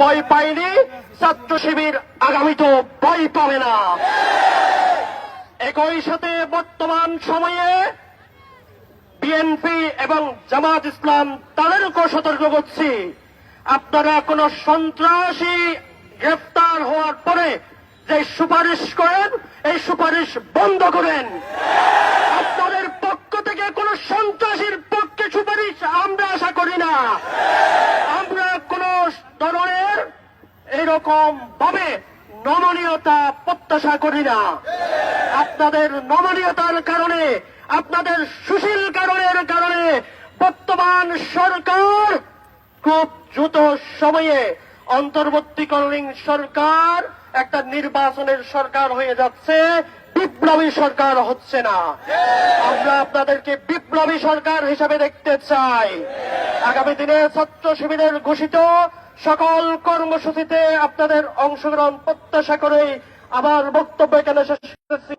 ভয় পায়নি ছাত্র শিবির আগামীতেও ভয় পাবে না। একই সাথে বর্তমান সময়ে বিএনপি এবং জামাত ইসলাম তাদেরকেও সতর্ক করছি। আপনারা কোন সন্ত্রাসী গ্রেফতার হওয়ার পরে যে সুপারিশ করেন, এই সুপারিশ বন্ধ করেন। আপনাদের পক্ষ থেকে কোন সন্ত্রাসীর পক্ষে সুপারিশ আমরা আশা করি না আমরা কোন ধরনের এরকম ভাবে নমনীয়তা প্রত্যাশা করি না, আপনাদের নমনীয়তার কারণে, আপনাদের সুশীল কারণের কারণে বর্তমান সরকার খুব দ্রুত সময়ে অন্তর্বর্তীকালীন সরকার, একটা নির্বাচনের সরকার হয়ে যাচ্ছে, বিপ্লবী সরকার হচ্ছে না। আমরা আপনাদেরকে বিপ্লবী সরকার হিসাবে দেখতে চাই। আগামী দিনে ছাত্র শিবিরের ঘোষিত সকল কর্মসূচিতে আপনাদের অংশগ্রহণ প্রত্যাশা করে আবার বক্তব্য এখানে শেষ